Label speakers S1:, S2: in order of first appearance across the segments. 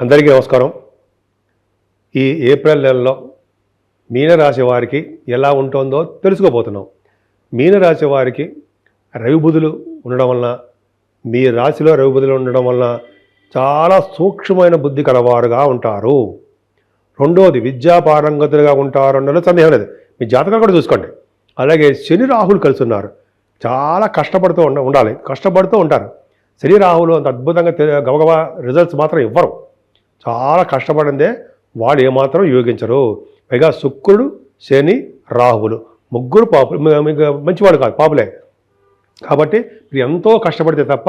S1: అందరికీ నమస్కారం. ఈ ఏప్రిల్ నెలలో మీనరాశి వారికి ఎలా ఉంటుందో తెలుసుకోబోతున్నాం. మీనరాశి వారికి రవిబుధులు ఉండడం వలన మీ రాశిలో రవిబుధులు ఉండడం వలన చాలా సూక్ష్మమైన బుద్ధి కలవారుగా ఉంటారు. రెండవది విద్యా పారంగతులుగా ఉంటారు అన్నది సందేహం లేదు. మీ జాతకాలు కూడా చూసుకోండి. అలాగే శని రాహులు కలిసి ఉన్నారు చాలా కష్టపడుతూ ఉండ ఉండాలి. కష్టపడుతూ ఉంటారు. శని రాహులు అంత అద్భుతంగా తె- గబగబా రిజల్ట్స్ మాత్రం ఇవ్వరు. చాలా కష్టపడిందే వాళ్ళు ఏమాత్రం యోగించరు. పైగా శుక్రుడు శని రాహువులు. ముగ్గురు పాపు మీకు మంచివాడు కాదు పాపులే. కాబట్టి మీరు ఎంతో కష్టపడితే తప్ప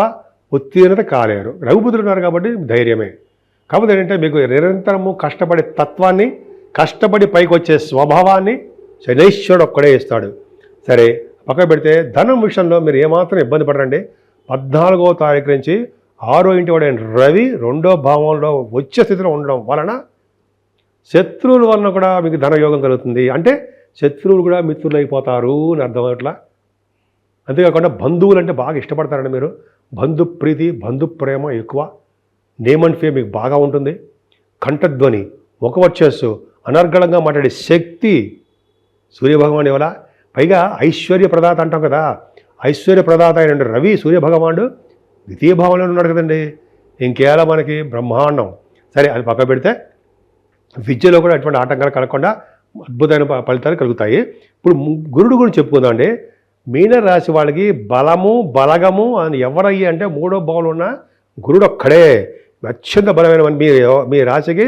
S1: ఉత్తీర్ణత కాలేరు. రఘుబుద్ధులు ఉన్నారు కాబట్టి ధైర్యమే. కాకపోతే ఏంటంటే మీకు నిరంతరము కష్టపడే తత్వాన్ని కష్టపడి పైకి వచ్చే స్వభావాన్ని శనైశ్వరుడు ఒక్కడే ఇస్తాడు. సరే పక్కన పెడితే ధనం విషయంలో మీరు ఏమాత్రం ఇబ్బంది పడరండి. పద్నాలుగో తారీఖు నుంచి ఆరో ఇంటి వాడైన రవి రెండో భావంలో వచ్చే స్థితిలో ఉండడం వలన శత్రువుల వలన కూడా మీకు ధనయోగం కలుగుతుంది. అంటే శత్రువులు కూడా మిత్రులు అయిపోతారు అని అర్థం అట్లా? అంతేకాకుండా బంధువులు అంటే బాగా ఇష్టపడతారండి మీరు. బంధు ప్రీతి బంధు ప్రేమ ఎక్కువ. నేమ్ అండ్ ఫేమ్ మీకు బాగా ఉంటుంది. కంఠధ్వని ఒక వచ్చేస్సు అనర్గళంగా మాట్లాడే శక్తి సూర్యభగవాన్ ఇవ్వాల పైగా ఐశ్వర్య ప్రదాత అంటాం కదా. ఐశ్వర్య ప్రదాత అయిన రవి సూర్యభగవానుడు ద్వితీయ భావంలో ఉన్నాడు కదండి. ఇంకేలా మనకి బ్రహ్మాండం. సరే అది పక్క పెడితే విద్యలో కూడా ఎటువంటి ఆటంకాలు కలగకుండా అద్భుతమైన ఫలితాలు కలుగుతాయి. ఇప్పుడు గురుడు గురించి చెప్పుకుందామండి అండి. వాళ్ళకి బలము బలగము అని ఎవరయ్యి అంటే మూడో భావంలో ఉన్న గురుడు ఒక్కడే. అత్యంత బలమైన మీ మీ రాశికి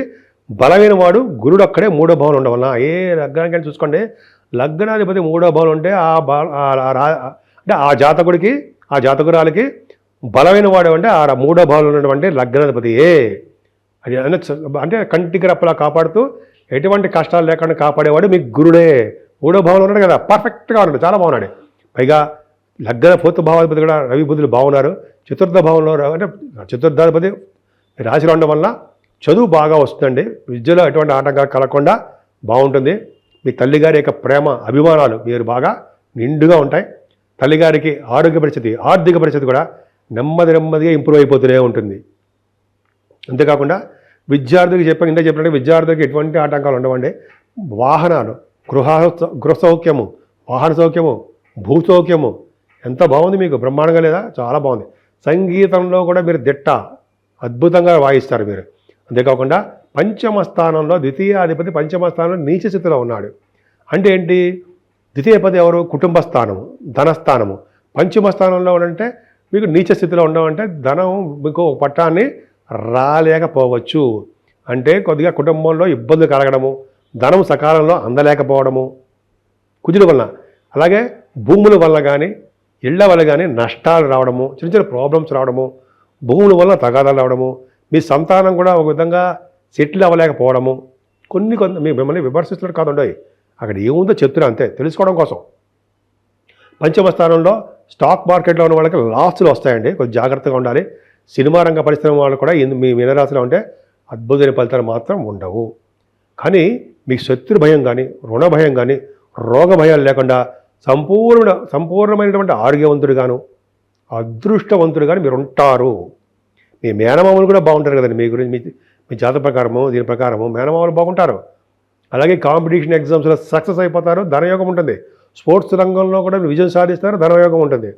S1: బలమైన వాడు గురుడు ఒక్కడే మూడో భావన ఉండడం ఏ లగ్నానికైనా చూసుకోండి. లగ్నాధిపతి మూడో భావన ఉంటే ఆ బా అంటే ఆ జాతకుడికి ఆ జాతకురాలకి బలమైన వాడు అంటే ఆ మూడో భావంలో ఉన్నటువంటి లగ్నాధిపతియే ఏ? అది అంటే కంటికి రప్పలా కాపాడుతూ ఎటువంటి కష్టాలు లేకుండా కాపాడేవాడు మీకు గురుడే. మూడో భావంలో ఉన్నాడు కదా పర్ఫెక్ట్గా ఉన్నాడు చాలా బాగున్నాడు పైగా లగ్న పూర్త భావాధిపతి కూడా రవి బుద్ధులు బాగున్నారు చతుర్థ భావంలో అంటే చతుర్థాధిపతి రాశిలో ఉండడం వల్ల చదువు బాగా వస్తుందండి. విద్యలో ఎటువంటి ఆటంకాలు కలగకుండా బాగుంటుంది మీ తల్లిగారి యొక్క ప్రేమ అభిమానాలు మీరు బాగా నిండుగా ఉంటాయి. తల్లిగారికి ఆరోగ్య పరిస్థితి ఆర్థిక పరిస్థితి కూడా నెమ్మది నెమ్మదిగా ఇంప్రూవ్ అయిపోతూనే ఉంటుంది. అంతేకాకుండా విద్యార్థులకు చెప్పాను ఇంత చెప్పినట్టు విద్యార్థులకు ఎటువంటి ఆటంకాలు ఉండవండి వాహనాలు గృహ గృహ సౌఖ్యము వాహన సౌఖ్యము భూ సౌఖ్యము ఎంత బాగుంది మీకు? బ్రహ్మాండంగా లేదా? చాలా బాగుంది. సంగీతంలో కూడా మీరు దిట్ట అద్భుతంగా వాయిస్తారు మీరు. అంతేకాకుండా పంచమ స్థానంలో ద్వితీయాధిపతి పంచమ స్థానంలో నీచ స్థితిలో ఉన్నాడు. అంటే ఏంటి? ద్వితీయపతి ఎవరు? కుటుంబ స్థానము ధనస్థానము. పంచమ స్థానంలో ఉంటే మీకు నీచ స్థితిలో ఉండమంటే ధనం మీకు ఒక పట్టాన్ని రాలేకపోవచ్చు. అంటే కొద్దిగా కుటుంబంలో ఇబ్బందులు కలగడము ధనం సకాలంలో అందలేకపోవడము కుజుల వలన. అలాగే భూముల వల్ల కానీ ఇళ్ళ వల్ల కానీ నష్టాలు రావడము చిన్న చిన్న ప్రాబ్లమ్స్ రావడము భూముల వల్ల తగాదాలు రావడము మీ సంతానం కూడా ఒక విధంగా సెటిల్ అవ్వలేకపోవడము. కొన్ని కొంత మీ మిమ్మల్ని విమర్శిస్తున్నట్టు కాదుండవు అక్కడ ఏముందో చెప్తున్నా అంతే తెలుసుకోవడం కోసం. పంచమ స్థానంలో స్టాక్ మార్కెట్లో ఉన్న వాళ్ళకి లాస్లు వస్తాయండి. కొంచెం జాగ్రత్తగా ఉండాలి. సినిమా రంగ పరిశ్రమ వాళ్ళు కూడా ఇందు- మీ మీనరాశిలో ఉంటే అద్భుతమైన ఫలితాలు మాత్రం ఉండవు. కానీ మీకు శత్రు భయం కానీ రుణ భయం కానీ రోగ భయాలు లేకుండా సంపూర్ణ సంపూర్ణమైనటువంటి ఆరోగ్యవంతుడుగాను అదృష్టవంతుడుగాను మీరు ఉంటారు. మీ మేనమామలు కూడా బాగుంటారు కదండి. మీ గురించి మీ మీ జాత ప్రకారము దీని ప్రకారము మేనమామలు బాగుంటారు. అలాగే కాంపిటీషన్ ఎగ్జామ్స్లో సక్సెస్ అయిపోతారు. ధనయోగం ఉంటుంది. స్పోర్ట్స్ రంగంలో కూడా విజయం సాధిస్తారు ధనయోగం ఉంటుంది.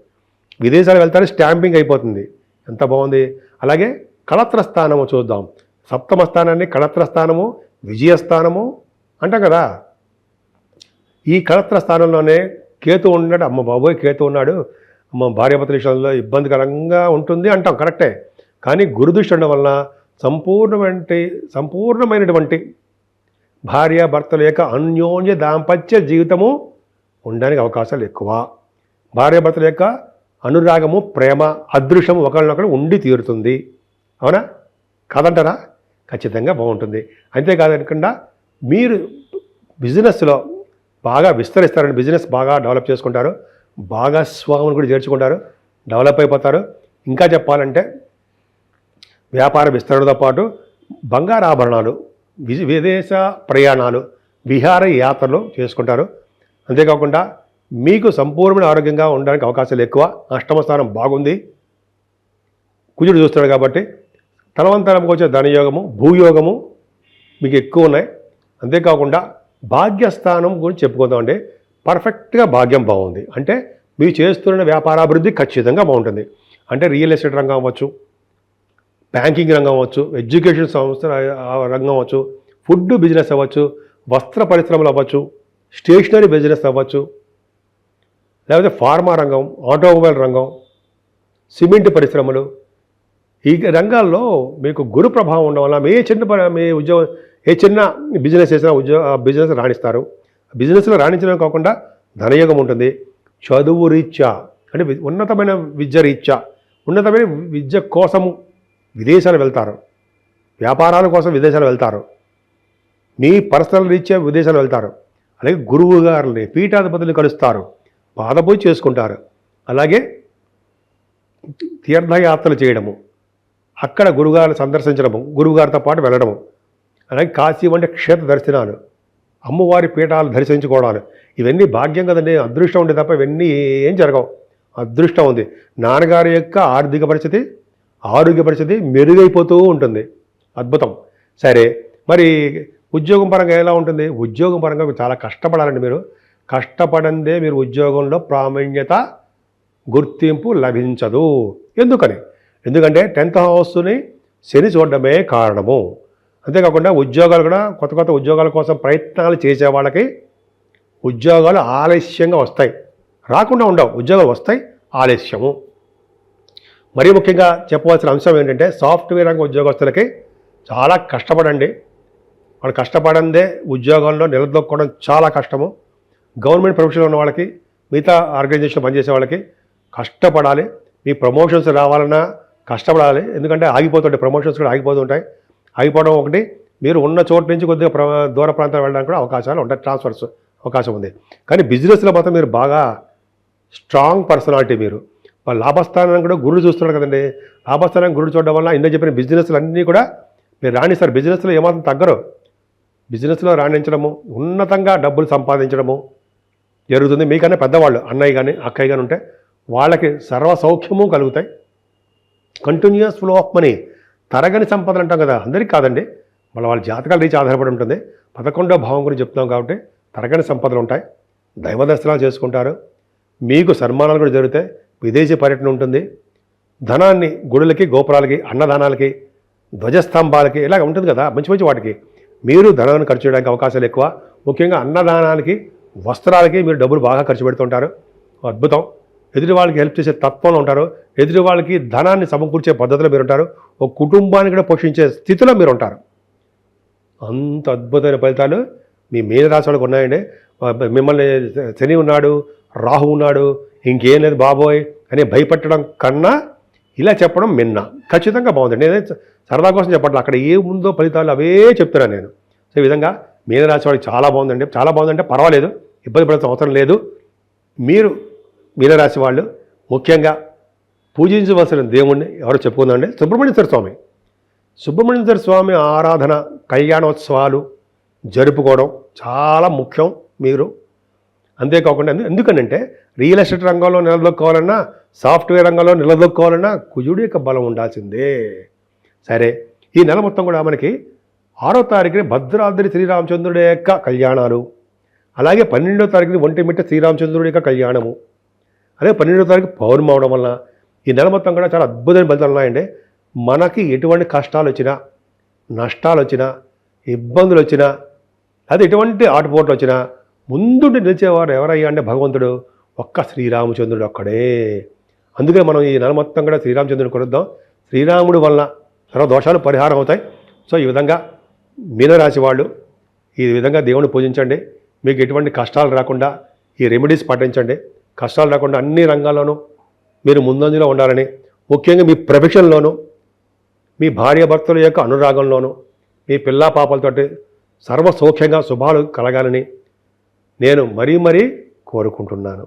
S1: విదేశాలు వెళ్తారు స్టాంపింగ్ అయిపోతుంది. ఎంత బాగుంది? అలాగే కళత్ర స్థానము చూద్దాం. సప్తమ స్థానాన్ని కళత్ర స్థానము విజయస్థానము అంటాం కదా. ఈ కళత్ర స్థానంలోనే కేతు ఉన్నాడు. అమ్మ బాబోయ్ కేతు ఉన్నాడు. అమ్మ భార్యాభర్తల విషయంలో ఇబ్బందికరంగా ఉంటుంది అంటాం కరెక్టే. కానీ గురుదృష్టి ఉండడం వలన సంపూర్ణమైన సంపూర్ణమైనటువంటి భార్య భర్తల యొక్క అన్యోన్య దాంపత్య జీవితము ఉండడానికి అవకాశాలు ఎక్కువ. భార్యాభర్తల యొక్క అనురాగము ప్రేమ అదృశ్యము ఒకరినొకరు ఉండి తీరుతుంది. అవునా? కాదంటారా? ఖచ్చితంగా బాగుంటుంది. అంతేకాదనకుండా మీరు బిజినెస్లో బాగా విస్తరిస్తారని బిజినెస్ బాగా డెవలప్ చేసుకుంటారు భాగస్వాములు కూడా చేర్చుకుంటారు డెవలప్ అయిపోతారు. ఇంకా చెప్పాలంటే వ్యాపార విస్తరణతో పాటు బంగారాభరణాలు విదేశ ప్రయాణాలు విహార యాత్రలు చేసుకుంటారు. అంతేకాకుండా మీకు సంపూర్ణమైన ఆరోగ్యంగా ఉండడానికి అవకాశాలు ఎక్కువ అష్టమ స్థానం బాగుంది. కుజుడు చూస్తున్నాడు కాబట్టి తలవంతరంకి వచ్చే ధనయోగము భూయోగము మీకు ఎక్కువ ఉన్నాయి. అంతేకాకుండా భాగ్యస్థానం గురించి చెప్పుకుందామంటే పర్ఫెక్ట్గా భాగ్యం బాగుంది. అంటే మీరు చేస్తున్న వ్యాపారాభివృద్ధి ఖచ్చితంగా బాగుంటుంది. అంటే రియల్ ఎస్టేట్ రంగం అవ్వచ్చు బ్యాంకింగ్ రంగం అవ్వచ్చు ఎడ్యుకేషన్ సంస్థ రంగం అవ్వచ్చు ఫుడ్ బిజినెస్ అవ్వచ్చు వస్త్ర పరిశ్రమలు అవ్వచ్చు స్టేషనరీ బిజినెస్ అవ్వచ్చు లేకపోతే ఫార్మా రంగం ఆటోమొబైల్ రంగం సిమెంట్ పరిశ్రమలు ఈ రంగాల్లో మీకు గురు ప్రభావం ఉండడం వల్ల మీ చిన్న మీ ఉద్యోగం ఏ చిన్న బిజినెస్ చేసినా ఉద్యోగ బిజినెస్ రాణిస్తారు. బిజినెస్లో రాణించడం కాకుండా ధనయోగం ఉంటుంది. చదువు రీత్యా అంటే వి- ఉన్నతమైన విద్య రీత్యా ఉన్నతమైన విద్య కోసము విదేశాలు వెళ్తారు. వ్యాపారాల కోసం విదేశాలు వెళ్తారు. మీ పర్సనల్ రీత్యా విదేశాలు వెళ్తారు. అలాగే గురువు గారిని పీఠాధిపతులు కలుస్తారు. పాదపూజ చేసుకుంటారు. అలాగే తీర్థయాత్రలు చేయడము. అక్కడ గురుగారిని సందర్శించడము గురువుగారితో పాటు వెళ్ళడము. అలాగే కాశీ వంటి క్షేత్ర దర్శనాలు అమ్మవారి పీఠాలు దర్శించుకోవడాలు. ఇవన్నీ భాగ్యం కదండి అదృష్టం ఉండే తప్ప ఇవన్నీ ఏం జరగవు. అదృష్టం ఉంది. నాన్నగారి యొక్క ఆర్థిక పరిస్థితి ఆరోగ్య పరిస్థితి మెరుగైపోతూ ఉంటుంది. అద్భుతం. సరే మరి ఉద్యోగం పరంగా ఎలా ఉంటుంది? ఉద్యోగం పరంగా చాలా కష్టపడాలండి మీరు. కష్టపడందే మీరు ఉద్యోగంలో ప్రామాణ్యత గుర్తింపు లభించదు. ఎందుకని? ఎందుకంటే టెన్త్ హౌస్ని శని చూడడమే కారణము. అంతేకాకుండా ఉద్యోగాలు కూడా కొత్త కొత్త ఉద్యోగాల కోసం ప్రయత్నాలు చేసే వాళ్ళకి ఉద్యోగాలు ఆలస్యంగా వస్తాయి. రాకుండా ఉండవు. ఉద్యోగాలు వస్తాయి ఆలస్యము. మరీ ముఖ్యంగా చెప్పవలసిన అంశం ఏంటంటే సాఫ్ట్వేర్ రంగ ఉద్యోగస్తులకి చాలా కష్టపడండి. వాళ్ళు కష్టపడందే ఉద్యోగంలో నిలదొక్కడం చాలా కష్టము. గవర్నమెంట్ ప్రొఫెషన్లో ఉన్న వాళ్ళకి మిగతా ఆర్గనైజేషన్ పనిచేసే వాళ్ళకి కష్టపడాలి. మీ ప్రమోషన్స్ రావాలన్నా కష్టపడాలి. ఎందుకంటే ఆగిపోతుంటాయి ప్రమోషన్స్ కూడా ఆగిపోతుంటాయి ఆగిపోవడం ఒకటి. మీరు ఉన్న చోటు నుంచి కొద్దిగా ప్ర దూర ప్రాంతాలు వెళ్ళడానికి కూడా అవకాశాలు ఉంటాయి ట్రాన్స్ఫర్స్ అవకాశం ఉంది. కానీ బిజినెస్లో మాత్రం మీరు బాగా స్ట్రాంగ్ పర్సనాలిటీ మీరు. లాభస్థానం కూడా గురుడు చూస్తున్నారు కదండి. లాభస్థానం గురుడు చూడడం వల్ల ఇందులో చెప్పిన బిజినెస్లు అన్నీ కూడా మీరు రాణిస్తారు బిజినెస్లో ఏమాత్రం తగ్గరు. బిజినెస్లో రాణించడము ఉన్నతంగా డబ్బులు సంపాదించడము జరుగుతుంది. మీకన్నా పెద్దవాళ్ళు అన్నయ్య కానీ అక్కయ్య కానీ ఉంటే వాళ్ళకి సర్వ సౌఖ్యము కలుగుతాయి. కంటిన్యూస్ ఫ్లో ఆఫ్ మనీ తరగని సంపదలు అంటాం కదా అందరికీ కాదండి. మళ్ళీ వాళ్ళ జాతకాల రీచ్ ఆధారపడి ఉంటుంది. పదకొండో భావం గురించి చెప్తున్నాం కాబట్టి తరగని సంపదలు ఉంటాయి. దైవ దర్శనాలు చేసుకుంటారు. మీకు సన్మానాలు కూడా జరుగుతాయి. విదేశీ పర్యటన ఉంటుంది. ధనాన్ని గుడులకి గోపురాలకి అన్నదానాలకి ధ్వజస్తంభాలకి ఇలాగ ఉంటుంది కదా మంచి మంచి వాటికి. మీరు ధనాన్ని ఖర్చు చేయడానికి అవకాశాలు ఎక్కువ. ముఖ్యంగా అన్నదానానికి వస్త్రాలకి మీరు డబ్బులు బాగా ఖర్చు పెడుతుంటారు. అద్భుతం. ఎదుటి వాళ్ళకి హెల్ప్ చేసే తత్వంలో ఉంటారు. ఎదుటి వాళ్ళకి ధనాన్ని సమకూర్చే పద్ధతిలో మీరు ఉంటారు. ఒక కుటుంబాన్ని కూడా పోషించే స్థితిలో మీరు ఉంటారు. అంత అద్భుతమైన ఫలితాలు మీ మీనరాశి వాళ్ళకి ఉన్నాయండి. మిమ్మల్ని శని ఉన్నాడు రాహు ఉన్నాడు ఇంకేం లేదు బాబోయ్ అని భయపెట్టడం కన్నా ఇలా చెప్పడం మిన్న. ఖచ్చితంగా బాగుంది. నేను సరదా కోసం చెప్పట్లేదు అక్కడ ఏముందో ఫలితాలు అవే చెప్తున్నాను నేను. సో ఈ విధంగా మీనరాశి వాడికి చాలా బాగుందండి. చాలా బాగుందంటే పర్వాలేదు. ఇబ్బంది పడాల్సిన అవసరం లేదు. మీరు మీనరాశి వాళ్ళు ముఖ్యంగా పూజించవలసిన దేవుణ్ణి ఎవరో చెప్పుకుందండి సుబ్రహ్మణ్యేశ్వర స్వామి. సుబ్రహ్మణ్యేశ్వర స్వామి ఆరాధన కళ్యాణోత్సవాలు జరుపుకోవడం చాలా ముఖ్యం మీరు. అంతేకాకుండా ఎందుకంటే ఎందుకనంటే రియల్ ఎస్టేట్ రంగంలో నిలదొక్కోవాలన్నా సాఫ్ట్వేర్ రంగంలో నిలదొక్కోవాలన్నా కుజుడి యొక్క బలం ఉండాల్సిందే. సరే ఈ నెల మొత్తం కూడా మనకి ఆరో తారీఖున భద్రాద్రి శ్రీరామచంద్రుడి యొక్క కళ్యాణాలు. అలాగే పన్నెండో తారీఖున ఒంటిమిట్ట శ్రీరామచంద్రుడి యొక్క కళ్యాణము. అదే పన్నెండో తారీఖు పౌర్ణమి అవడం వల్ల ఈ నెల మొత్తం కూడా చాలా అద్భుతమైన ఫలితాలు ఉన్నాయండి. మనకి ఎటువంటి కష్టాలు వచ్చినా నష్టాలు వచ్చినా ఇబ్బందులు వచ్చినా అది ఎటువంటి ఆటుపోట్లు వచ్చినా ముందుండి నిలిచేవారు ఎవరయ్యా అంటే భగవంతుడు ఒక్క శ్రీరామచంద్రుడు ఒక్కడే. అందుకే మనం ఈ నెల మొత్తం కూడా శ్రీరామచంద్రుని కొలుద్దాం. శ్రీరాముడు వలన సర్వ దోషాలు పరిహారం అవుతాయి. సో ఈ విధంగా మీనరాశి వాళ్ళు ఈ విధంగా దేవుని పూజించండి. మీకు ఎటువంటి కష్టాలు రాకుండా ఈ రెమెడీస్ పాటించండి. కష్టాలు రాకుండా అన్ని రంగాల్లోనూ మీరు ముందంజలో ఉండాలని ముఖ్యంగా మీ ప్రొఫెషన్లోనూ మీ భార్యాభర్తల యొక్క అనురాగంలోనూ మీ పిల్లా పాపలతోటి సర్వసౌఖ్యంగా శుభాలు కలగాలని నేను మరీ మరీ కోరుకుంటున్నాను.